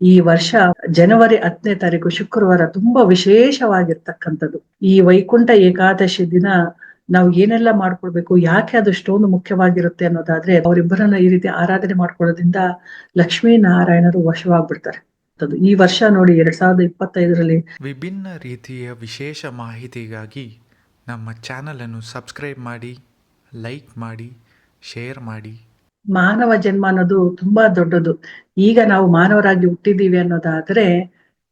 ಈ ವರ್ಷ ಜನವರಿ ಹತ್ತನೇ ತಾರೀಕು ಶುಕ್ರವಾರ ತುಂಬಾ ವಿಶೇಷವಾಗಿರ್ತಕ್ಕಂಥದ್ದು. ಈ ವೈಕುಂಠ ಏಕಾದಶಿ ದಿನ ನಾವು ಏನೆಲ್ಲ ಮಾಡ್ಕೊಳ್ಬೇಕು, ಯಾಕೆ ಅದು ಅಷ್ಟೊಂದು ಮುಖ್ಯವಾಗಿರುತ್ತೆ ಅನ್ನೋದಾದ್ರೆ ಅವರಿಬ್ಬರನ್ನ ಈ ರೀತಿ ಆರಾಧನೆ ಮಾಡ್ಕೊಳ್ಳೋದ್ರಿಂದ ಲಕ್ಷ್ಮೀ ನಾರಾಯಣರು ವಶವಾಗ್ಬಿಡ್ತಾರೆ ಈ ವರ್ಷ ನೋಡಿ ಎರಡ್ ಸಾವಿರದ ಇಪ್ಪತ್ತೈದರಲ್ಲಿ ವಿಭಿನ್ನ ರೀತಿಯ ವಿಶೇಷ ಮಾಹಿತಿಗಾಗಿ ನಮ್ಮ ಚಾನಲನ್ನು ಸಬ್ಸ್ಕ್ರೈಬ್ ಮಾಡಿ, ಲೈಕ್ ಮಾಡಿ, ಶೇರ್ ಮಾಡಿ. ಮಾನವ ಜನ್ಮ ಅನ್ನೋದು ತುಂಬಾ ದೊಡ್ಡದು. ಈಗ ನಾವು ಮಾನವರಾಗಿ ಹುಟ್ಟಿದೀವಿ ಅನ್ನೋದಾದ್ರೆ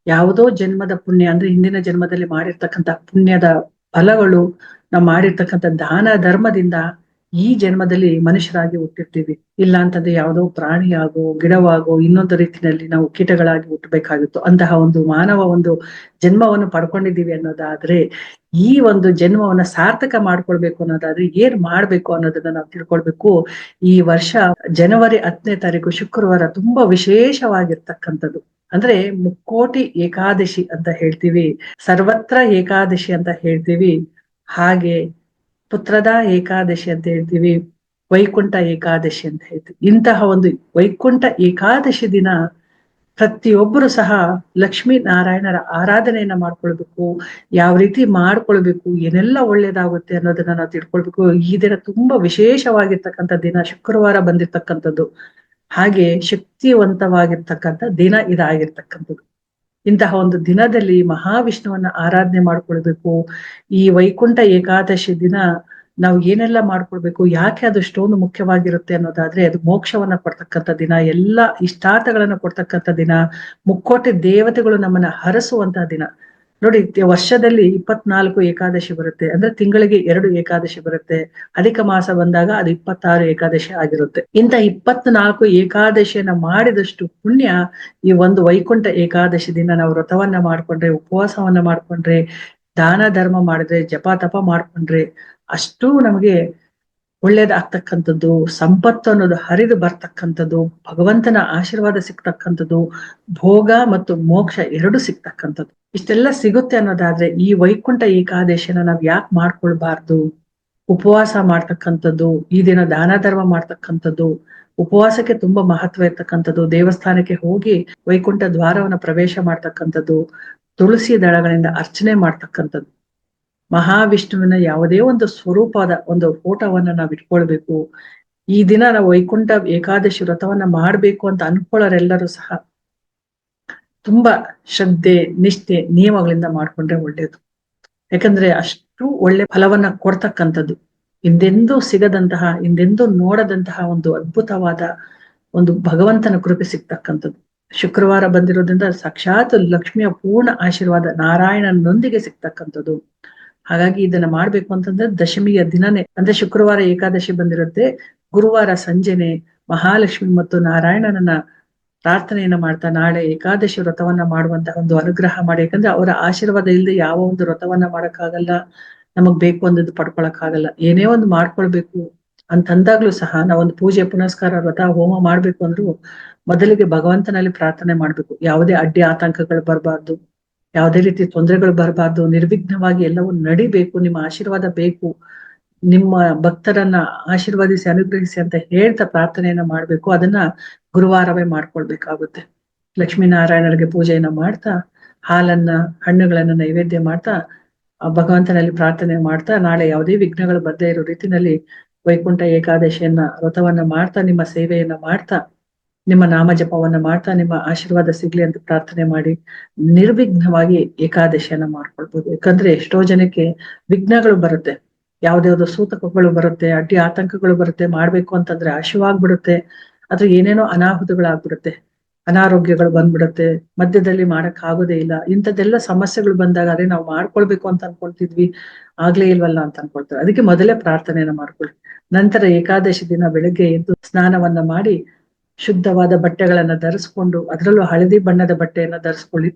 ಯಾವುದೋ ಜನ್ಮದ ಪುಣ್ಯ, ಅಂದ್ರೆ ಹಿಂದಿನ ಜನ್ಮದಲ್ಲಿ ಮಾಡಿರ್ತಕ್ಕಂಥ ಪುಣ್ಯದ ಫಲಗಳು, ನಾವು ಮಾಡಿರ್ತಕ್ಕಂಥ ದಾನ ಧರ್ಮದಿಂದ ಈ ಜನ್ಮದಲ್ಲಿ ಮನುಷ್ಯರಾಗಿ ಹುಟ್ಟಿರ್ತೀವಿ. ಇಲ್ಲ ಅಂತಂದ್ರೆ ಯಾವುದೋ ಪ್ರಾಣಿಯಾಗೋ, ಗಿಡವಾಗೋ, ಇನ್ನೊಂದು ರೀತಿಯಲ್ಲಿ ನಾವು ಕೀಟಗಳಾಗಿ ಹುಟ್ಟಬೇಕಾಗಿತ್ತು. ಅಂತಹ ಒಂದು ಮಾನವ ಒಂದು ಜನ್ಮವನ್ನು ಪಡ್ಕೊಂಡಿದ್ದೀವಿ ಅನ್ನೋದಾದ್ರೆ, ಈ ಒಂದು ಜನ್ಮವನ್ನ ಸಾರ್ಥಕ ಮಾಡ್ಕೊಳ್ಬೇಕು ಅನ್ನೋದಾದ್ರೆ ಏನ್ ಮಾಡ್ಬೇಕು ಅನ್ನೋದನ್ನ ನಾವು ತಿಳ್ಕೊಳ್ಬೇಕು. ಈ ವರ್ಷ ಜನವರಿ ಹತ್ತನೇ ತಾರೀಕು ಶುಕ್ರವಾರ ತುಂಬಾ ವಿಶೇಷವಾಗಿರ್ತಕ್ಕಂಥದ್ದು. ಅಂದ್ರೆ ಮುಕ್ಕೋಟಿ ಏಕಾದಶಿ ಅಂತ ಹೇಳ್ತೀವಿ. ಸರ್ವತ್ರ ಏಕಾದಶಿ ಅಂತ ಹೇಳ್ತೀವಿ. ಹಾಗೆ ಪುತ್ರದ ಏಕಾದಶಿ ಅಂತ ಹೇಳ್ತೀವಿ, ವೈಕುಂಠ ಏಕಾದಶಿ ಅಂತ ಹೇಳ್ತೀವಿ. ಇಂತಹ ಒಂದು ವೈಕುಂಠ ಏಕಾದಶಿ ದಿನ ಪ್ರತಿಯೊಬ್ಬರು ಸಹ ಲಕ್ಷ್ಮೀ ನಾರಾಯಣರ ಆರಾಧನೆಯನ್ನ ಮಾಡ್ಕೊಳ್ಬೇಕು. ಯಾವ ರೀತಿ ಮಾಡ್ಕೊಳ್ಬೇಕು, ಏನೆಲ್ಲ ಒಳ್ಳೇದಾಗುತ್ತೆ ಅನ್ನೋದನ್ನ ನಾವು ತಿಳ್ಕೊಳ್ಬೇಕು. ಈ ದಿನ ತುಂಬಾ ವಿಶೇಷವಾಗಿರ್ತಕ್ಕಂಥ ದಿನ, ಶುಕ್ರವಾರ ಬಂದಿರ್ತಕ್ಕಂಥದ್ದು. ಹಾಗೆ ಶಕ್ತಿವಂತವಾಗಿರ್ತಕ್ಕಂಥ ದಿನ ಇದಾಗಿರ್ತಕ್ಕಂಥದ್ದು. ಇಂತಹ ಒಂದು ದಿನದಲ್ಲಿ ಮಹಾವಿಷ್ಣುವನ್ನ ಆರಾಧನೆ ಮಾಡ್ಕೊಳ್ಬೇಕು. ಈ ವೈಕುಂಠ ಏಕಾದಶಿ ದಿನ ನಾವು ಏನೆಲ್ಲ ಮಾಡ್ಕೊಳ್ಬೇಕು, ಯಾಕೆ ಅದು ಅಷ್ಟೊಂದು ಮುಖ್ಯವಾಗಿರುತ್ತೆ ಅನ್ನೋದಾದ್ರೆ ಅದು ಮೋಕ್ಷವನ್ನ ಕೊಡ್ತಕ್ಕಂಥ ದಿನ, ಎಲ್ಲಾ ಇಷ್ಟಾರ್ಥಗಳನ್ನ ಕೊಡ್ತಕ್ಕಂಥ ದಿನ, ಮುಕ್ಕೋಟಿ ದೇವತೆಗಳು ನಮ್ಮನ್ನ ಹರಸುವಂತಹ ದಿನ. ನೋಡಿ, ವರ್ಷದಲ್ಲಿ ಇಪ್ಪತ್ನಾಲ್ಕು ಏಕಾದಶಿ ಬರುತ್ತೆ. ಅಂದ್ರೆ ತಿಂಗಳಿಗೆ ಎರಡು ಏಕಾದಶಿ ಬರುತ್ತೆ. ಅಧಿಕ ಮಾಸ ಬಂದಾಗ ಅದು ಇಪ್ಪತ್ತಾರು ಏಕಾದಶಿ ಆಗಿರುತ್ತೆ. ಇಂತ ಇಪ್ಪತ್ನಾಲ್ಕು ಏಕಾದಶಿಯನ್ನ ಮಾಡಿದಷ್ಟು ಪುಣ್ಯ ಈ ಒಂದು ವೈಕುಂಠ ಏಕಾದಶಿ ದಿನ ನಾವು ವ್ರತವನ್ನ ಮಾಡ್ಕೊಂಡ್ರೆ, ಉಪವಾಸವನ್ನ ಮಾಡ್ಕೊಂಡ್ರೆ, ದಾನ ಧರ್ಮ ಮಾಡಿದ್ರೆ, ಜಪ ತಪ ಮಾಡ್ಕೊಂಡ್ರೆ, ಅಷ್ಟು ನಮಗೆ ಒಳ್ಳೇದಾಗ್ತಕ್ಕಂಥದ್ದು, ಸಂಪತ್ತು ಅನ್ನೋದು ಹರಿದು ಬರ್ತಕ್ಕಂಥದ್ದು, ಭಗವಂತನ ಆಶೀರ್ವಾದ ಸಿಗ್ತಕ್ಕಂಥದ್ದು, ಭೋಗ ಮತ್ತು ಮೋಕ್ಷ ಎರಡು ಸಿಗ್ತಕ್ಕಂಥದ್ದು. ಇಷ್ಟೆಲ್ಲ ಸಿಗುತ್ತೆ ಅನ್ನೋದಾದ್ರೆ ಈ ವೈಕುಂಠ ಏಕಾದಶಿನ ನಾವ್ ಯಾಕೆ ಮಾಡ್ಕೊಳ್ಬಾರ್ದು? ಉಪವಾಸ ಮಾಡ್ತಕ್ಕಂಥದ್ದು, ಈ ದಿನ ದಾನ ಧರ್ಮ ಮಾಡ್ತಕ್ಕಂಥದ್ದು, ಉಪವಾಸಕ್ಕೆ ತುಂಬಾ ಮಹತ್ವ ಇರ್ತಕ್ಕಂಥದ್ದು, ದೇವಸ್ಥಾನಕ್ಕೆ ಹೋಗಿ ವೈಕುಂಠ ದ್ವಾರವನ್ನ ಪ್ರವೇಶ ಮಾಡ್ತಕ್ಕಂಥದ್ದು, ತುಳಸಿ ದಳಗಳಿಂದ ಅರ್ಚನೆ ಮಾಡ್ತಕ್ಕಂಥದ್ದು. ಮಹಾವಿಷ್ಣುವಿನ ಯಾವುದೇ ಒಂದು ಸ್ವರೂಪದ ಒಂದು ಫೋಟೋವನ್ನ ನಾವ್ ಇಟ್ಕೊಳ್ಬೇಕು. ಈ ದಿನ ನಾವು ವೈಕುಂಠ ಏಕಾದಶಿ ವ್ರತವನ್ನ ಮಾಡ್ಬೇಕು ಅಂತ ಅನ್ಕೊಳ್ಳೋರೆಲ್ಲರೂ ಸಹ ತುಂಬಾ ಶ್ರದ್ಧೆ, ನಿಷ್ಠೆ, ನಿಯಮಗಳಿಂದ ಮಾಡ್ಕೊಂಡ್ರೆ ಒಳ್ಳೇದು. ಯಾಕಂದ್ರೆ ಅಷ್ಟು ಒಳ್ಳೆ ಫಲವನ್ನ ಕೊಡ್ತಕ್ಕಂಥದ್ದು. ಹಿಂದೆಂದೂ ಸಿಗದಂತಹ, ಹಿಂದೆಂದೂ ನೋಡದಂತಹ ಒಂದು ಅದ್ಭುತವಾದ ಒಂದು ಭಗವಂತನ ಕೃಪೆ ಸಿಗ್ತಕ್ಕಂಥದ್ದು. ಶುಕ್ರವಾರ ಬಂದಿರೋದ್ರಿಂದ ಸಾಕ್ಷಾತ್ ಲಕ್ಷ್ಮಿಯ ಪೂರ್ಣ ಆಶೀರ್ವಾದ ನಾರಾಯಣನೊಂದಿಗೆ ಸಿಗ್ತಕ್ಕಂಥದ್ದು. ಹಾಗಾಗಿ ಇದನ್ನ ಮಾಡ್ಬೇಕು ಅಂತಂದ್ರೆ ದಶಮಿಯ ದಿನನೇ, ಅಂದ್ರೆ ಶುಕ್ರವಾರ ಏಕಾದಶಿ ಬಂದಿರುತ್ತೆ. ಗುರುವಾರ ಸಂಜೆನೆ ಮಹಾಲಕ್ಷ್ಮಿ ಮತ್ತು ನಾರಾಯಣನನ್ನ ಪ್ರಾರ್ಥನೆಯನ್ನ ಮಾಡ್ತಾ ನಾಳೆ ಏಕಾದಶಿ ವ್ರತವನ್ನ ಮಾಡುವಂತ ಒಂದು ಅನುಗ್ರಹ ಮಾಡಿ ಯಾಕಂದ್ರೆ ಅವರ ಆಶೀರ್ವಾದ ಇಲ್ಲದೆ ಯಾವ ಒಂದು ವ್ರತವನ್ನ ಮಾಡಕ್ಕಾಗಲ್ಲ, ನಮಗ್ ಬೇಕು ಅಂದದ್ದು ಪಡ್ಕೊಳಕ್ ಆಗಲ್ಲ ಏನೇ ಒಂದು ಮಾಡ್ಕೊಳ್ಬೇಕು ಅಂತಂದಾಗ್ಲೂ ಸಹ ನಾವೊಂದು ಪೂಜೆ, ಪುನಸ್ಕಾರ, ವ್ರತ, ಹೋಮ ಮಾಡ್ಬೇಕು ಅಂದ್ರೂ ಮೊದಲಿಗೆ ಭಗವಂತನಲ್ಲಿ ಪ್ರಾರ್ಥನೆ ಮಾಡ್ಬೇಕು. ಯಾವುದೇ ಅಡ್ಡಿ, ಆತಂಕಗಳು ಬರಬಾರ್ದು. ಯಾವುದೇ ರೀತಿ ತೊಂದರೆಗಳು ಬರಬಾರ್ದು, ನಿರ್ವಿಘ್ನವಾಗಿ ಎಲ್ಲವೂ ನಡಿಬೇಕು, ನಿಮ್ಮ ಆಶೀರ್ವಾದ ಬೇಕು, ನಿಮ್ಮ ಭಕ್ತರನ್ನ ಆಶೀರ್ವಾದಿಸಿ, ಅನುಗ್ರಹಿಸಿ ಅಂತ ಹೇಳ್ತಾ ಪ್ರಾರ್ಥನೆಯನ್ನ ಮಾಡ್ಬೇಕು. ಅದನ್ನ ಗುರುವಾರವೇ ಮಾಡ್ಕೊಳ್ಬೇಕಾಗುತ್ತೆ. ಲಕ್ಷ್ಮೀನಾರಾಯಣರಿಗೆ ಪೂಜೆಯನ್ನ ಮಾಡ್ತಾ, ಹಾಲನ್ನ, ಹಣ್ಣುಗಳನ್ನ ನೈವೇದ್ಯ ಮಾಡ್ತಾ ಭಗವಂತನಲ್ಲಿ ಪ್ರಾರ್ಥನೆ ಮಾಡ್ತಾ, ನಾಳೆ ಯಾವುದೇ ವಿಘ್ನಗಳು ಬರದೇ ಇರೋ ರೀತಿನಲ್ಲಿ ವೈಕುಂಠ ಏಕಾದಶಿಯನ್ನ ವ್ರತವನ್ನ ಮಾಡ್ತಾ, ನಿಮ್ಮ ಸೇವೆಯನ್ನ ಮಾಡ್ತಾ ನಿಮ್ಮ ನಾಮ ಜಪವನ್ನ ಮಾಡ್ತಾ ನಿಮ್ಮ ಆಶೀರ್ವಾದ ಸಿಗ್ಲಿ ಅಂತ ಪ್ರಾರ್ಥನೆ ಮಾಡಿ ನಿರ್ವಿಘ್ನವಾಗಿ ಏಕಾದಶಿಯನ್ನ ಮಾಡ್ಕೊಳ್ಬಹುದು ಯಾಕಂದ್ರೆ ಎಷ್ಟೋ ಜನಕ್ಕೆ ವಿಘ್ನಗಳು ಬರುತ್ತೆ. ಯಾವ್ದ್ಯಾವ್ದೋ ಸೂತಕಗಳು ಬರುತ್ತೆ, ಅಡ್ಡಿ ಆತಂಕಗಳು ಬರುತ್ತೆ, ಮಾಡ್ಬೇಕು ಅಂತಂದ್ರೆ ಆಶುವಾಗ್ಬಿಡುತ್ತೆ ಅಥವಾ ಏನೇನೋ ಅನಾಹುತಗಳಾಗ್ಬಿಡುತ್ತೆ. ಅನಾರೋಗ್ಯಗಳು ಬಂದ್ಬಿಡುತ್ತೆ. ಮಧ್ಯದಲ್ಲಿ ಮಾಡಕ್ ಆಗೋದೇ ಇಲ್ಲ. ಇಂಥದ್ದೆಲ್ಲ ಸಮಸ್ಯೆಗಳು ಬಂದಾಗ ಅದೇ ನಾವು ಮಾಡ್ಕೊಳ್ಬೇಕು ಅಂತ ಅನ್ಕೊಳ್ತಿದ್ವಿ. ಆಗ್ಲೇ ಇಲ್ವಲ್ಲ ಅಂತ ಅನ್ಕೊಳ್ತಾರೆ. ಅದಕ್ಕೆ ಮೊದಲೇ ಪ್ರಾರ್ಥನೆಯನ್ನ ಮಾಡ್ಕೊಳ್ಳಿ. ನಂತರ ಏಕಾದಶಿ ದಿನ ಬೆಳಗ್ಗೆ ಎದ್ದು ಸ್ನಾನವನ್ನ ಮಾಡಿ ಶುದ್ಧವಾದ ಬಟ್ಟೆಗಳನ್ನ ಧರಿಸ್ಕೊಂಡು, ಅದರಲ್ಲೂ ಹಳದಿ ಬಣ್ಣದ ಬಟ್ಟೆಯನ್ನ ಧರಿಸ್ಕೊಳ್ಳಿ.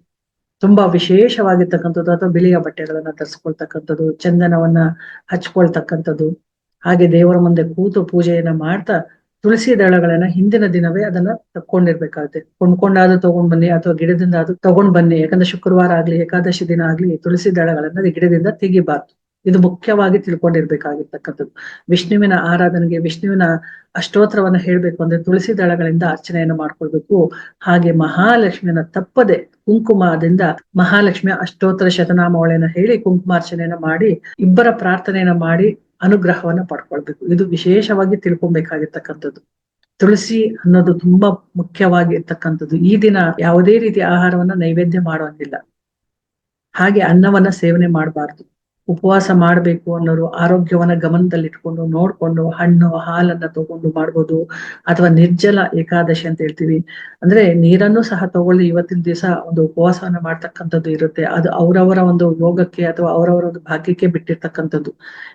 ತುಂಬಾ ವಿಶೇಷವಾಗಿರ್ತಕ್ಕಂಥದ್ದು ಅಥವಾ ಬಿಳಿಯ ಬಟ್ಟೆಗಳನ್ನ ಧರಿಸ್ಕೊಳ್ತಕ್ಕಂಥದ್ದು, ಚಂದನವನ್ನ ಹಚ್ಕೊಳ್ತಕ್ಕಂಥದ್ದು. ಹಾಗೆ ದೇವರ ಮುಂದೆ ಕೂತು ಪೂಜೆಯನ್ನ ಮಾಡ್ತಾ ತುಳಸಿ ದಳಗಳನ್ನ ಹಿಂದಿನ ದಿನವೇ ಅದನ್ನ ತಕ್ಕೊಂಡಿರ್ಬೇಕಾಗುತ್ತೆ. ಕೊಂಡ್ಕೊಂಡಾದ್ರೂ ತಗೊಂಡ್ ಬನ್ನಿ ಅಥವಾ ಗಿಡದಿಂದ ಅದು ತಗೊಂಡ್ ಬನ್ನಿ. ಯಾಕಂದ್ರೆ ಶುಕ್ರವಾರ ಆಗ್ಲಿ, ಏಕಾದಶಿ ದಿನ ಆಗ್ಲಿ ತುಳಸಿ ದಳಗಳನ್ನ ಗಿಡದಿಂದ ತೆಗಿಬಾರ್ದು. ಇದು ಮುಖ್ಯವಾಗಿ ತಿಳ್ಕೊಂಡಿರ್ಬೇಕಾಗಿರ್ತಕ್ಕಂಥದ್ದು. ವಿಷ್ಣುವಿನ ಆರಾಧನೆಗೆ ವಿಷ್ಣುವಿನ ಅಷ್ಟೋತ್ರವನ್ನ ಹೇಳ್ಬೇಕು ಅಂದ್ರೆ ತುಳಸಿ ದಳಗಳಿಂದ ಅರ್ಚನೆಯನ್ನು ಮಾಡ್ಕೊಳ್ಬೇಕು. ಹಾಗೆ ಮಹಾಲಕ್ಷ್ಮಿಯನ್ನ ತಪ್ಪದೆ ಕುಂಕುಮದಿಂದ ಮಹಾಲಕ್ಷ್ಮಿಯ ಅಷ್ಟೋತ್ತರ ಶತನಾಮವಳೆಯನ್ನು ಹೇಳಿ ಕುಂಕುಮಾರ್ಚನೆಯನ್ನ ಮಾಡಿ, ಇಬ್ಬರ ಪ್ರಾರ್ಥನೆಯನ್ನ ಮಾಡಿ ಅನುಗ್ರಹವನ್ನ ಪಡ್ಕೊಳ್ಬೇಕು. ಇದು ವಿಶೇಷವಾಗಿ ತಿಳ್ಕೊಬೇಕಾಗಿರ್ತಕ್ಕಂಥದ್ದು ತುಳಸಿ ಅನ್ನೋದು ತುಂಬಾ ಮುಖ್ಯವಾಗಿ ಇರ್ತಕ್ಕಂಥದ್ದು ಈ ದಿನ ಯಾವುದೇ ರೀತಿಯ ಆಹಾರವನ್ನ ನೈವೇದ್ಯ ಮಾಡುವಂತಿಲ್ಲ ಹಾಗೆ ಅನ್ನವನ್ನ ಸೇವನೆ ಮಾಡಬಾರ್ದು. ಉಪವಾಸ ಮಾಡಬೇಕು ಅನ್ನೋರು ಆರೋಗ್ಯವನ್ನ ಗಮನದಲ್ಲಿಟ್ಕೊಂಡು ನೋಡ್ಕೊಂಡು ಹಣ್ಣು, ಹಾಲನ್ನ ತಗೊಂಡು ಮಾಡ್ಬೋದು ಅಥವಾ ನಿರ್ಜಲ ಏಕಾದಶಿ ಅಂತ ಹೇಳ್ತೀವಿ. ಅಂದ್ರೆ ನೀರನ್ನು ಸಹ ತಗೊಳ್ಳಿ ಇವತ್ತಿನ ದಿವಸ ಒಂದು ಉಪವಾಸವನ್ನ ಮಾಡ್ತಕ್ಕಂಥದ್ದು ಇರುತ್ತೆ. ಅದು ಅವರವರ ಒಂದು ಯೋಗಕ್ಕೆ ಅಥವಾ ಅವರವರ ಒಂದು ಭಾಗ್ಯಕ್ಕೆ ಬಿಟ್ಟಿರ್ತಕ್ಕಂಥದ್ದು.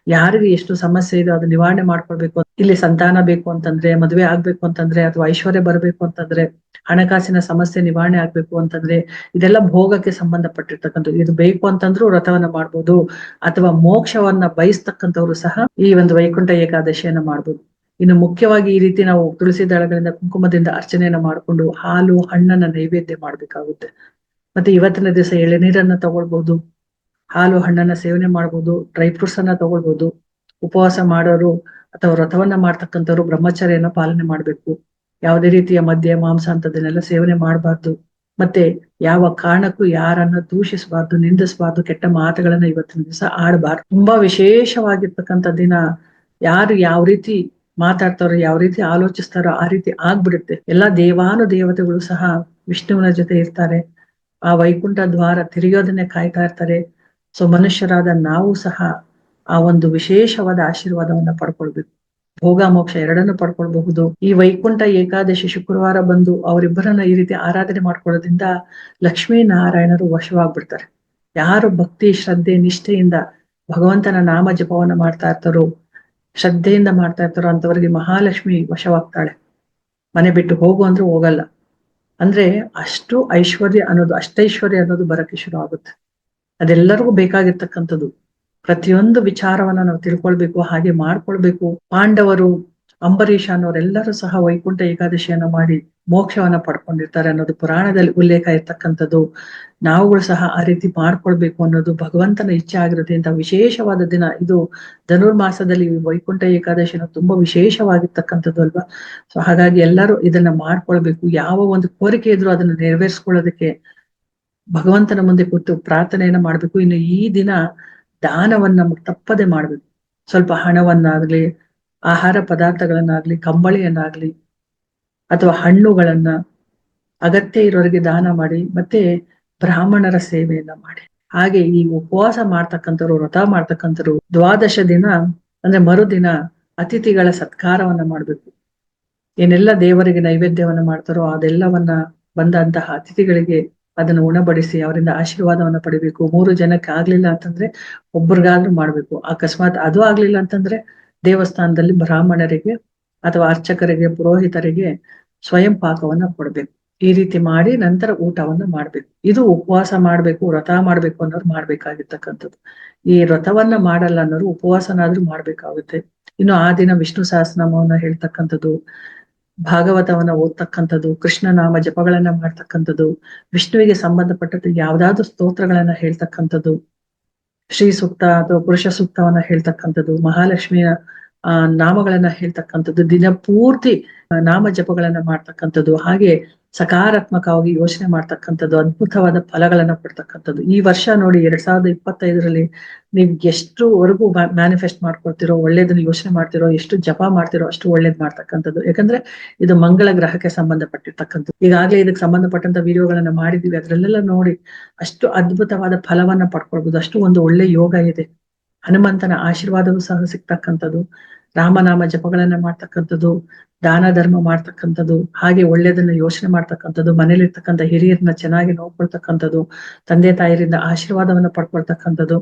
ಯಾರಿಗೆ ಎಷ್ಟು ಸಮಸ್ಯೆ ಇದೆ ಅದು ನಿವಾರಣೆ ಮಾಡ್ಕೊಳ್ಬೇಕು. ಇಲ್ಲಿ ಸಂತಾನ ಬೇಕು ಅಂತಂದ್ರೆ, ಮದುವೆ ಆಗ್ಬೇಕು ಅಂತಂದ್ರೆ, ಅಥವಾ ಐಶ್ವರ್ಯ ಬರಬೇಕು ಅಂತಂದ್ರೆ, ಹಣಕಾಸಿನ ಸಮಸ್ಯೆ ನಿವಾರಣೆ ಆಗ್ಬೇಕು ಅಂತಂದ್ರೆ, ಇದೆಲ್ಲ ಭೋಗಕ್ಕೆ ಸಂಬಂಧಪಟ್ಟಿರ್ತಕ್ಕಂಥದ್ದು. ಇದು ಬೇಕು ಅಂತಂದ್ರೂ ವ್ರತವನ್ನ ಮಾಡ್ಬೋದು. ಅಥವಾ ಮೋಕ್ಷವನ್ನ ಬಯಸ್ತಕ್ಕಂಥವ್ರು ಸಹ ಈ ಒಂದು ವೈಕುಂಠ ಏಕಾದಶಿಯನ್ನ ಮಾಡ್ಬೋದು. ಇನ್ನು ಮುಖ್ಯವಾಗಿ ಈ ರೀತಿ ನಾವು ತುಳಸಿ ದಳಗಳಿಂದ ಕುಂಕುಮದಿಂದ ಅರ್ಚನೆಯನ್ನ ಮಾಡಿಕೊಂಡು ಹಾಲು, ಹಣ್ಣನ್ನ ನೈವೇದ್ಯ ಮಾಡ್ಬೇಕಾಗುತ್ತೆ. ಮತ್ತೆ ಇವತ್ತಿನ ದಿವಸ ಎಳೆನೀರನ್ನ ತಗೊಳ್ಬಹುದು ಹಾಲು, ಹಣ್ಣನ್ನ ಸೇವನೆ ಮಾಡ್ಬೋದು. ಡ್ರೈ ಫ್ರೂಟ್ಸ್ ಅನ್ನ ತಗೊಳ್ಬಹುದು ಉಪವಾಸ ಮಾಡೋರು ಅಥವಾ ವ್ರತವನ್ನ ಮಾಡ್ತಕ್ಕಂಥವ್ರು ಬ್ರಹ್ಮಚರ್ಯನ ಪಾಲನೆ ಮಾಡ್ಬೇಕು. ಯಾವುದೇ ರೀತಿಯ ಮದ್ಯ, ಮಾಂಸ ಅಂತದನ್ನೆಲ್ಲ ಸೇವನೆ ಮಾಡಬಾರ್ದು. ಮತ್ತೆ ಯಾವ ಕಾರಣಕ್ಕೂ ಯಾರನ್ನ ದೂಷಿಸಬಾರ್ದು, ನಿಂದಿಸಬಾರ್ದು, ಕೆಟ್ಟ ಮಾತುಗಳನ್ನ ಇವತ್ತಿನ ದಿವಸ ಆಡಬಾರ್ದು. ತುಂಬಾ ವಿಶೇಷವಾಗಿರ್ತಕ್ಕಂತ ದಿನ ಯಾರು ಯಾವ ರೀತಿ ಮಾತಾಡ್ತಾರೋ, ಯಾವ ರೀತಿ ಆಲೋಚಿಸ್ತಾರೋ ಆ ರೀತಿ ಆಗ್ಬಿಡುತ್ತೆ. ಎಲ್ಲಾ ದೇವಾನು ದೇವತೆಗಳು ಸಹ ವಿಷ್ಣುವಿನ ಜೊತೆ ಇರ್ತಾರೆ. ಆ ವೈಕುಂಠ ದ್ವಾರ ತಿರುಗೋದನ್ನೇ ಕಾಯ್ತಾ ಇರ್ತಾರೆ. ಸೊ ಮನುಷ್ಯರಾದ ನಾವು ಸಹ ಆ ಒಂದು ವಿಶೇಷವಾದ ಆಶೀರ್ವಾದವನ್ನ ಪಡ್ಕೊಳ್ಬೇಕು. ಭೋಗ ಮೋಕ್ಷ ಎರಡನ್ನು ಪಡ್ಕೊಳ್ಬಹುದು. ಈ ವೈಕುಂಠ ಏಕಾದಶಿ ಶುಕ್ರವಾರ ಬಂದು ಅವರಿಬ್ಬರನ್ನ ಈ ರೀತಿ ಆರಾಧನೆ ಮಾಡ್ಕೊಳ್ಳೋದ್ರಿಂದ ಲಕ್ಷ್ಮೀ ನಾರಾಯಣರು ವಶವಾಗ್ಬಿಡ್ತಾರೆ. ಯಾರು ಭಕ್ತಿ, ಶ್ರದ್ಧೆ, ನಿಷ್ಠೆಯಿಂದ ಭಗವಂತನ ನಾಮ ಜಪವನ್ನ ಮಾಡ್ತಾ ಇರ್ತಾರೋ, ಶ್ರದ್ಧೆಯಿಂದ ಮಾಡ್ತಾ ಇರ್ತಾರೋ ಅಂತವರಿಗೆ ಮಹಾಲಕ್ಷ್ಮಿ ವಶವಾಗ್ತಾಳೆ. ಮನೆ ಬಿಟ್ಟು ಹೋಗು ಅಂದ್ರೆ ಹೋಗಲ್ಲ. ಅಂದ್ರೆ ಅಷ್ಟು ಐಶ್ವರ್ಯ ಅನ್ನೋದು, ಅಷ್ಟೈಶ್ವರ್ಯ ಅನ್ನೋದು ಬರಕ್ಕೆ ಶುರು ಆಗುತ್ತೆ. ಅದೆಲ್ಲರಿಗೂ ಬೇಕಾಗಿರ್ತಕ್ಕಂಥದ್ದು. ಪ್ರತಿಯೊಂದು ವಿಚಾರವನ್ನ ನಾವು ತಿಳ್ಕೊಳ್ಬೇಕು, ಹಾಗೆ ಮಾಡ್ಕೊಳ್ಬೇಕು. ಪಾಂಡವರು, ಅಂಬರೀಷ ಅನ್ನೋರೆಲ್ಲರೂ ಸಹ ವೈಕುಂಠ ಏಕಾದಶಿಯನ್ನ ಮಾಡಿ ಮೋಕ್ಷವನ್ನ ಪಡ್ಕೊಂಡಿರ್ತಾರೆ ಅನ್ನೋದು ಪುರಾಣದಲ್ಲಿ ಉಲ್ಲೇಖ ಇರ್ತಕ್ಕಂಥದ್ದು. ನಾವುಗಳು ಸಹ ಆ ರೀತಿ ಮಾಡ್ಕೊಳ್ಬೇಕು ಅನ್ನೋದು ಭಗವಂತನ ಇಚ್ಛೆ ಆಗಿರೋದ್ರಿಂದ ವಿಶೇಷವಾದ ದಿನ ಇದು ಧನುರ್ಮಾಸದಲ್ಲಿ ವೈಕುಂಠ ಏಕಾದಶಿನ ತುಂಬಾ ವಿಶೇಷವಾಗಿರ್ತಕ್ಕಂಥದ್ದು ಅಲ್ವಾ? ಸೊ ಹಾಗಾಗಿ ಎಲ್ಲರೂ ಇದನ್ನ ಮಾಡ್ಕೊಳ್ಬೇಕು. ಯಾವ ಒಂದು ಕೋರಿಕೆ ಇದ್ರೂ ಅದನ್ನ ನೆರವೇರಿಸ್ಕೊಳ್ಳೋದಕ್ಕೆ ಭಗವಂತನ ಮುಂದೆ ಕೂತು ಪ್ರಾರ್ಥನೆಯನ್ನ ಮಾಡ್ಬೇಕು. ಇನ್ನು ಈ ದಿನ ದಾನವನ್ನ ತಪ್ಪದೆ ಮಾಡ್ಬೇಕು. ಸ್ವಲ್ಪ ಹಣವನ್ನಾಗ್ಲಿ, ಆಹಾರ ಪದಾರ್ಥಗಳನ್ನಾಗ್ಲಿ, ಕಂಬಳಿಯನ್ನಾಗ್ಲಿ ಅಥವಾ ಹಣ್ಣುಗಳನ್ನ ಅಗತ್ಯ ಇರೋರಿಗೆ ದಾನ ಮಾಡಿ, ಮತ್ತೆ ಬ್ರಾಹ್ಮಣರ ಸೇವೆಯನ್ನ ಮಾಡಿ. ಹಾಗೆ ಈ ಉಪವಾಸ ಮಾಡ್ತಕ್ಕಂಥವ್ರು, ವ್ರತ ಮಾಡ್ತಕ್ಕಂಥವ್ರು ದ್ವಾದಶ ದಿನ ಅಂದ್ರೆ ಮರುದಿನ ಅತಿಥಿಗಳ ಸತ್ಕಾರವನ್ನ ಮಾಡ್ಬೇಕು. ಏನೆಲ್ಲ ದೇವರಿಗೆ ನೈವೇದ್ಯವನ್ನ ಮಾಡ್ತಾರೋ ಅದೆಲ್ಲವನ್ನ ಬಂದಂತಹ ಅತಿಥಿಗಳಿಗೆ ಅದನ್ನು ಉಣಬಡಿಸಿ, ಅವರಿಂದ ಆಶೀರ್ವಾದವನ್ನು ಪಡಿಬೇಕು. ಮೂರು ಜನಕ್ಕೆ ಆಗ್ಲಿಲ್ಲ ಅಂತಂದ್ರೆ ಒಬ್ರಿಗಾದ್ರೂ ಮಾಡ್ಬೇಕು. ಅಕಸ್ಮಾತ್ ಅದು ಆಗ್ಲಿಲ್ಲ ಅಂತಂದ್ರೆ ದೇವಸ್ಥಾನದಲ್ಲಿ ಬ್ರಾಹ್ಮಣರಿಗೆ ಅಥವಾ ಅರ್ಚಕರಿಗೆ, ಪುರೋಹಿತರಿಗೆ ಸ್ವಯಂ ಪಾಕವನ್ನ ಕೊಡ್ಬೇಕು. ಈ ರೀತಿ ಮಾಡಿ ನಂತರ ಊಟವನ್ನ ಮಾಡ್ಬೇಕು. ಇದು ಉಪವಾಸ ಮಾಡ್ಬೇಕು, ವ್ರತ ಮಾಡ್ಬೇಕು ಅನ್ನೋರು ಮಾಡ್ಬೇಕಾಗಿರ್ತಕ್ಕಂಥದ್ದು. ಈ ವ್ರತವನ್ನ ಮಾಡಲ್ಲ ಅನ್ನೋರು ಉಪವಾಸನಾದ್ರೂ ಮಾಡ್ಬೇಕಾಗುತ್ತೆ. ಇನ್ನು ಆ ದಿನ ವಿಷ್ಣು ಸಹಸ್ರನಾಮವನ್ನ ಹೇಳ್ತಕ್ಕಂಥದ್ದು ಭಾಗವತವನ್ನ ಓದ್ತಕ್ಕಂಥದ್ದು, ಕೃಷ್ಣ ನಾಮ ಜಪಗಳನ್ನ ಮಾಡ್ತಕ್ಕಂಥದ್ದು, ವಿಷ್ಣುವಿಗೆ ಸಂಬಂಧಪಟ್ಟದ್ದು ಯಾವ್ದಾದ್ರು ಸ್ತೋತ್ರಗಳನ್ನ ಹೇಳ್ತಕ್ಕಂಥದ್ದು, ಶ್ರೀ ಸೂಕ್ತ ಅಥವಾ ಪುರುಷ ಸೂಕ್ತವನ್ನ ಹೇಳ್ತಕ್ಕಂಥದ್ದು, ಮಹಾಲಕ್ಷ್ಮಿಯ, ಆ, ನಾಮಗಳನ್ನ ಹೇಳ್ತಕ್ಕಂಥದ್ದು, ದಿನ ಪೂರ್ತಿ ನಾಮ ಜಪಗಳನ್ನ ಮಾಡ್ತಕ್ಕಂಥದ್ದು. ಹಾಗೆ ಸಕಾರಾತ್ಮಕವಾಗಿ ಯೋಚನೆ ಮಾಡ್ತಕ್ಕಂಥದ್ದು, ಅದ್ಭುತವಾದ ಫಲಗಳನ್ನ ಕೊಡ್ತಕ್ಕಂಥದ್ದು. ಈ ವರ್ಷ ನೋಡಿ ಎರಡ್ ಸಾವಿರದ ಇಪ್ಪತ್ತೈದರಲ್ಲಿ ನೀವ್ ಎಷ್ಟುವರೆಗೂ ಮ್ಯಾನಿಫೆಸ್ಟ್ ಮಾಡ್ಕೊಳ್ತಿರೋ, ಒಳ್ಳೇದನ್ನ ಯೋಚನೆ ಮಾಡ್ತಿರೋ, ಎಷ್ಟು ಜಪ ಮಾಡ್ತಿರೋ ಅಷ್ಟು ಒಳ್ಳೇದ್ ಮಾಡ್ತಕ್ಕಂಥದ್ದು. ಯಾಕಂದ್ರೆ ಇದು ಮಂಗಳ ಗ್ರಹಕ್ಕೆ ಸಂಬಂಧಪಟ್ಟಿರ್ತಕ್ಕಂಥದ್ದು. ಈಗಾಗಲೇ ಇದಕ್ಕೆ ಸಂಬಂಧಪಟ್ಟಂತ ವಿಡಿಯೋಗಳನ್ನ ಮಾಡಿದೀವಿ. ಅದ್ರಲ್ಲೆಲ್ಲ ನೋಡಿ ಅಷ್ಟು ಅದ್ಭುತವಾದ ಫಲವನ್ನ ಪಡ್ಕೊಳ್ಬಹುದು ಅಷ್ಟು ಒಂದು ಒಳ್ಳೆ ಯೋಗ ಇದೆ. ಹನುಮಂತನ ಆಶೀರ್ವಾದವೂ ಸಹ ಸಿಗ್ತಕ್ಕಂಥದ್ದು. ರಾಮನಾಮ ಜಪಗಳನ್ನ ಮಾಡ್ತಕ್ಕಂಥದ್ದು, ದಾನ ಧರ್ಮ ಮಾಡ್ತಕ್ಕಂಥದ್ದು, ಹಾಗೆ ಒಳ್ಳೇದನ್ನ ಯೋಚನೆ ಮಾಡ್ತಕ್ಕಂಥದ್ದು, ಮನೇಲಿರ್ತಕ್ಕಂಥ ಹಿರಿಯರನ್ನ ಚೆನ್ನಾಗಿ ನೋಡ್ಕೊಳ್ತಕ್ಕಂಥದ್ದು, ತಂದೆ ತಾಯಿಯರಿಂದ ಆಶೀರ್ವಾದವನ್ನ ಪಡ್ಕೊಳ್ತಕ್ಕಂಥದ್ದು.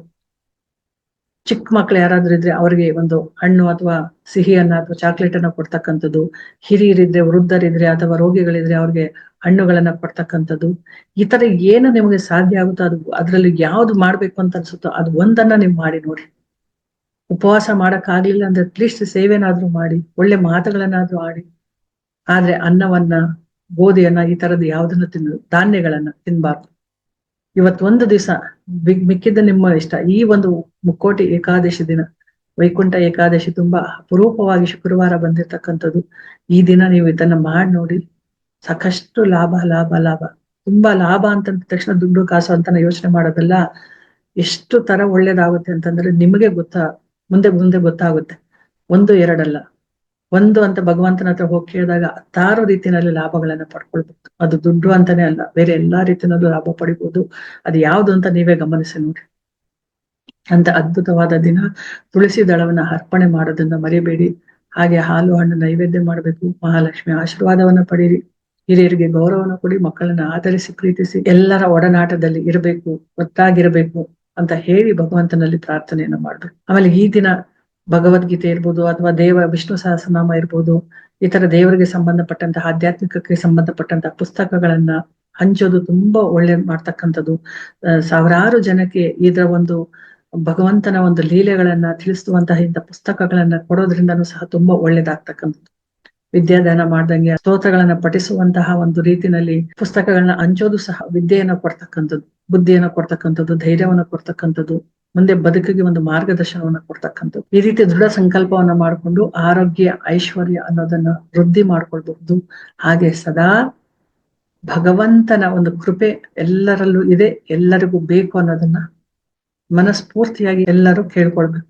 ಚಿಕ್ಕ ಮಕ್ಳು ಯಾರಾದ್ರೂ ಇದ್ರೆ ಅವರಿಗೆ ಒಂದು ಹಣ್ಣು ಅಥವಾ ಸಿಹಿಯನ್ನ ಅಥವಾ ಚಾಕ್ಲೇಟ್ ಅನ್ನ ಕೊಡ್ತಕ್ಕಂಥದ್ದು. ಹಿರಿಯರಿದ್ರೆ, ವೃದ್ಧರಿದ್ರೆ ಅಥವಾ ರೋಗಿಗಳಿದ್ರೆ ಅವ್ರಿಗೆ ಹಣ್ಣುಗಳನ್ನ ಕೊಡ್ತಕ್ಕಂಥದ್ದು. ಈ ತರ ಏನು ನಿಮಗೆ ಸಾಧ್ಯ ಆಗುತ್ತೋ ಅದು, ಅದ್ರಲ್ಲಿ ಯಾವ್ದು ಮಾಡ್ಬೇಕು ಅಂತ ಅನ್ಸುತ್ತೋ ಅದು ಒಂದನ್ನ ನೀವು ಮಾಡಿ ನೋಡಿ. ಉಪವಾಸ ಮಾಡಕ್ ಆಗ್ಲಿಲ್ಲ ಅಂದ್ರೆ ಅಟ್ಲೀಸ್ಟ್ ಸೇವೆನಾದ್ರೂ ಮಾಡಿ, ಒಳ್ಳೆ ಮಾತುಗಳನ್ನಾದ್ರೂ ಆಡಿ. ಆದ್ರೆ ಅನ್ನವನ್ನ, ಗೋಧಿಯನ್ನ ಈ ತರದ ಯಾವ್ದನ್ನ ತಿನ್ನ, ಧಾನ್ಯಗಳನ್ನ ತಿನ್ಬಾರ್ದು. ಇವತ್ತೊಂದು ದಿವಸ ಮಿಕ್ಕಿದ್ದ ನಿಮ್ಮ ಇಷ್ಟ. ಈ ಒಂದು ಮುಕ್ಕೋಟಿ ಏಕಾದಶಿ ದಿನ, ವೈಕುಂಠ ಏಕಾದಶಿ ತುಂಬಾ ಅಪರೂಪವಾಗಿ ಶುಕ್ರವಾರ ಬಂದಿರತಕ್ಕಂಥದ್ದು. ಈ ದಿನ ನೀವು ಇದನ್ನ ಮಾಡಿ ನೋಡಿ, ಸಾಕಷ್ಟು ಲಾಭ ಲಾಭ ಲಾಭ. ತುಂಬಾ ಲಾಭ ಅಂತ ತಕ್ಷಣ ದುಡ್ಡು ಕಾಸು ಅಂತ ಯೋಚನೆ ಮಾಡೋದಲ್ಲ, ಎಷ್ಟು ತರ ಒಳ್ಳೇದಾಗುತ್ತೆ ಅಂತಂದ್ರೆ ನಿಮಗೆ ಗೊತ್ತಾ ಮುಂದೆ ಮುಂದೆ ಗೊತ್ತಾಗುತ್ತೆ. ಒಂದು ಎರಡಲ್ಲ. ಒಂದು ಅಂತ ಭಗವಂತನ ಹತ್ರ ಹೋಗಿ ಕೇಳಿದಾಗ ಹತ್ತಾರು ರೀತಿಯಲ್ಲಿ ಲಾಭಗಳನ್ನ ಪಡ್ಕೊಳ್ಬಹುದು. ಅದು ದುಡ್ಡು ಅಂತಾನೆ ಅಲ್ಲ, ಬೇರೆ ಎಲ್ಲಾ ರೀತಿಯಲ್ಲೂ ಲಾಭ ಪಡಿಬಹುದು ಅದು ಯಾವ್ದು ಅಂತ ನೀವೇ ಗಮನಿಸಿ ನೋಡಿ. ಅಂತ ಅದ್ಭುತವಾದ ದಿನ. ತುಳಸಿ ದಳವನ್ನ ಅರ್ಪಣೆ ಮಾಡೋದನ್ನ ಮರಿಬೇಡಿ. ಹಾಗೆ ಹಾಲು ಹಣ್ಣು ನೈವೇದ್ಯ ಮಾಡಬೇಕು. ಮಹಾಲಕ್ಷ್ಮಿ ಆಶೀರ್ವಾದವನ್ನ ಪಡೀರಿ. ಹಿರಿಯರಿಗೆ ಗೌರವನ ಕೊಡಿ. ಮಕ್ಕಳನ್ನ ಆಧರಿಸಿ, ಪ್ರೀತಿಸಿ ಎಲ್ಲರ ಒಡನಾಟದಲ್ಲಿ ಇರಬೇಕು. ಒತ್ತಾಗಿರಬೇಕು ಅಂತ ಹೇಳಿ ಭಗವಂತನಲ್ಲಿ ಪ್ರಾರ್ಥನೆಯನ್ನು ಮಾಡ್ಬೇಕು. ಆಮೇಲೆ ಈ ದಿನ ಭಗವದ್ಗೀತೆ ಇರ್ಬೋದು ಅಥವಾ ದೇವ ವಿಷ್ಣು ಸಹಸ್ರನಾಮ ಇರ್ಬೋದು, ಇತರ ತರ ದೇವರಿಗೆ ಸಂಬಂಧಪಟ್ಟಂತಹ ಆಧ್ಯಾತ್ಮಿಕಕ್ಕೆ ಸಂಬಂಧಪಟ್ಟಂತಹ ಪುಸ್ತಕಗಳನ್ನ ಹಂಚೋದು ತುಂಬಾ ಒಳ್ಳೆ ಮಾಡ್ತಕ್ಕಂಥದ್ದು. ಸಾವಿರಾರು ಜನಕ್ಕೆ ಇದರ ಒಂದು ಭಗವಂತನ ಒಂದು ಲೀಲೆಗಳನ್ನ ತಿಳಿಸುವಂತಹ ಇಂಥ ಪುಸ್ತಕಗಳನ್ನ ಕೊಡೋದ್ರಿಂದನೂ ಸಹ ತುಂಬಾ ಒಳ್ಳೇದಾಗ್ತಕ್ಕಂಥದ್ದು. ವಿದ್ಯಾದಾನ ಮಾಡ್ದಂಗೆ ಸ್ತೋತ್ರಗಳನ್ನ ಪಠಿಸುವಂತಹ ಒಂದು ರೀತಿನಲ್ಲಿ ಪುಸ್ತಕಗಳನ್ನ ಹಂಚೋದು ಸಹ ವಿದ್ಯೆಯನ್ನ ಕೊಡ್ತಕ್ಕಂಥದ್ದು, ಬುದ್ಧಿಯನ್ನ ಕೊಡ್ತಕ್ಕಂಥದ್ದು, ಧೈರ್ಯವನ್ನ ಕೊಡ್ತಕ್ಕಂಥದ್ದು, ಮುಂದೆ ಬದುಕಿಗೆ ಒಂದು ಮಾರ್ಗದರ್ಶನವನ್ನ ಕೊಡ್ತಕ್ಕಂಥದ್ದು. ಈ ರೀತಿ ದೃಢ ಸಂಕಲ್ಪವನ್ನ ಮಾಡಿಕೊಂಡು ಆರೋಗ್ಯ, ಐಶ್ವರ್ಯ ಅನ್ನೋದನ್ನ ವೃದ್ಧಿ ಮಾಡ್ಕೊಳ್ಬಹುದು. ಹಾಗೆ ಸದಾ ಭಗವಂತನ ಒಂದು ಕೃಪೆ ಎಲ್ಲರಲ್ಲೂ ಇದೆ, ಎಲ್ಲರಿಗೂ ಬೇಕು ಅನ್ನೋದನ್ನ ಮನಸ್ಫೂರ್ತಿಯಾಗಿ ಎಲ್ಲರೂ ಕೇಳ್ಕೊಳ್ಬೇಕು.